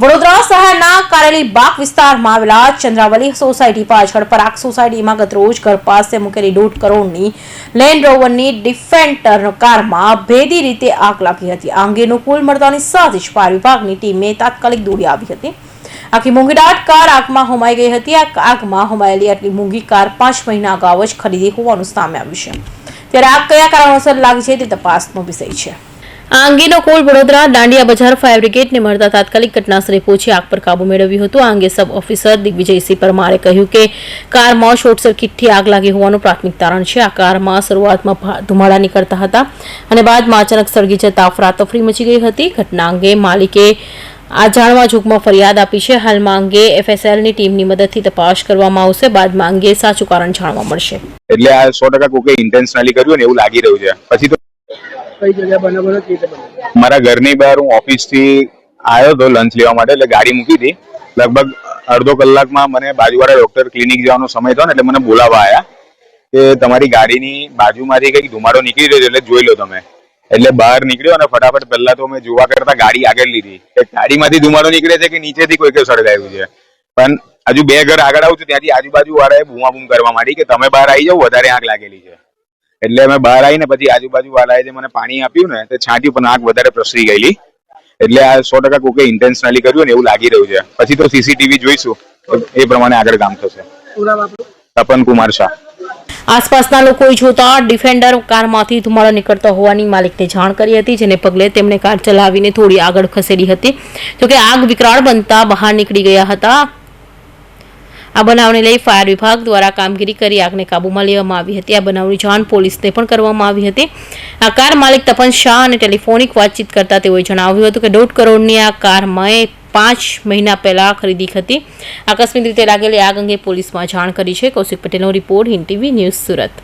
વડોદરા શહેરના કારેલી બાગ વિસ્તારમાં આવેલા ચંદ્રાવલી સોસાયટી પાછળ પરાગ સોસાયટીમાં ગતરોજ ઘર પાસે મૂકેલી દોઢ કરોડની લેન્ડ રોવરની ડિફેન્ટર કારમાં ભેદી રીતે આગ લાગી હતી. આ અંગેનો કુલ મળતાની સાથે જ ફાયર વિભાગની ટીમે તાત્કાલિક દોડી આવી હતી. આખી મોંઘીદાટ કાર આગમાં હોમાઈ ગઈ હતી. આ આગમાં હોમાયેલી આટલી મોંઘી કાર પાંચ મહિના અગાઉ જ ખરીદી હોવાનું સામે આવ્યું છે. ત્યારે આગ કયા કારણોસર લાગી છે તે તપાસનો વિષય છે. આ અંગેનો કોલ વડોદરા દાંડિયા બજાર ફાયર બ્રિગેડને મળતા તાત્કાલિક ઘટનાસ્થળે પહોંચી આગ પર કાબુ મેળવ્યું હતું. આ અંગે સબ ઓફિસર દિગ્વિજયસિંહ પરમારે કહ્યું કે, કારમાં શોર્ટ સર્કિટથી આગ લાગી હોવાનું પ્રાથમિક તારણ છે. આ કારમાં શરૂઆતમાં ધુમાડા નીકળતા હતા અને બાદમાં અચાનક સળગી જતા અફરાતફરી મચી ગઈ હતી. ઘટના અંગે માલિકે આ જાણવા જોગમાં ફરિયાદ આપી છે. હાલમાં અંગે એફએસએલની ટીમની મદદથી તપાસ કરવામાં આવશે. બાદમાં અંગે સાચું કારણ જાણવા મળશે. એટલે આ સો ટકા કોકે ઇન્ટેન્શનલી કર્યું ને એવું લાગી રહ્યું છે. પછી તો કઈ જગ્યા બનાવો ને કેવી રીતે મારા ઘરની બહાર હું ઓફિસથી આવ્યો હતો લંચ લેવા માટે, એટલે ગાડી મૂકી હતી. લગભગ અડધો કલાકમાં મને બાજુવાળા ડોક્ટર ક્લિનિક જવાનો સમય થયો ને, એટલે મને બોલાવવા આવ્યા કે તમારી ગાડીની બાજુમાંથી કંઈક ધુમાડો નીકળી રહ્યો છે, એટલે જોઈ લો તમે. એટલે બહાર નીકળ્યો અને ફટાફટ પહેલા તો મેં જોવા કરતા ગાડી આગળ લીધી. કે ગાડીમાંથી ધુમાડો નીકળે છે કે નીચેથી કોઈ સળગાયું છે? પણ હજુ બે ઘર આગળ આવું છું, ત્યાંથી આજુબાજુ વાળાએ બૂમા બૂમ કરવા માંડી કે તમે બહાર આવી જાઓ, વધારે આગ લાગેલી છે. એટલે અમે બહાર આવીને પછી આજુબાજુ વાળાએ જે મને પાણી આપ્યું ને તે છાંટ્યું પણ આગ વધારે પ્રસરી ગયેલી. એટલે આ સો ટકા કોકે ઇન્ટેન્શનલી કર્યું ને એવું લાગી રહ્યું છે. પછી તો સીસીટીવી જોઈશું. એ પ્રમાણે આગળ કામ થશે. તપન કુમાર શાહ. આસપાસના લોકોએ જોતા ડિફેન્ડર કારમાંથી ધુમાડો નીકળતો હોવાની માલિકને જાણ કરી હતી જેને પગલે તેમણે કાર ચલાવીને થોડી આગળ ખસેડી હતી. જોકે આગ વિકરાળ બનતા બહાર નીકળી ગયા હતા. આ બનાવને લઈ ફાયર વિભાગ દ્વારા કામગીરી કરી આગને કાબૂમાં લેવામાં આવી હતી. આ બનાવની જાણ પોલીસને પણ કરવામાં આવી હતી. આ કાર માલિક તપન શાહ અને ટેલિફોનિક વાતચીત કરતા તેઓએ જણાવ્યું હતું કે દોઢ કરોડની આ કાર મેં પાંચ મહિના પહેલા ખરીદી હતી. આકસ્મિક રીતે લાગેલી આગ અંગે પોલીસમાં જાણ કરી છે. કૌશિક પટેલનો report Hind TV news Surat.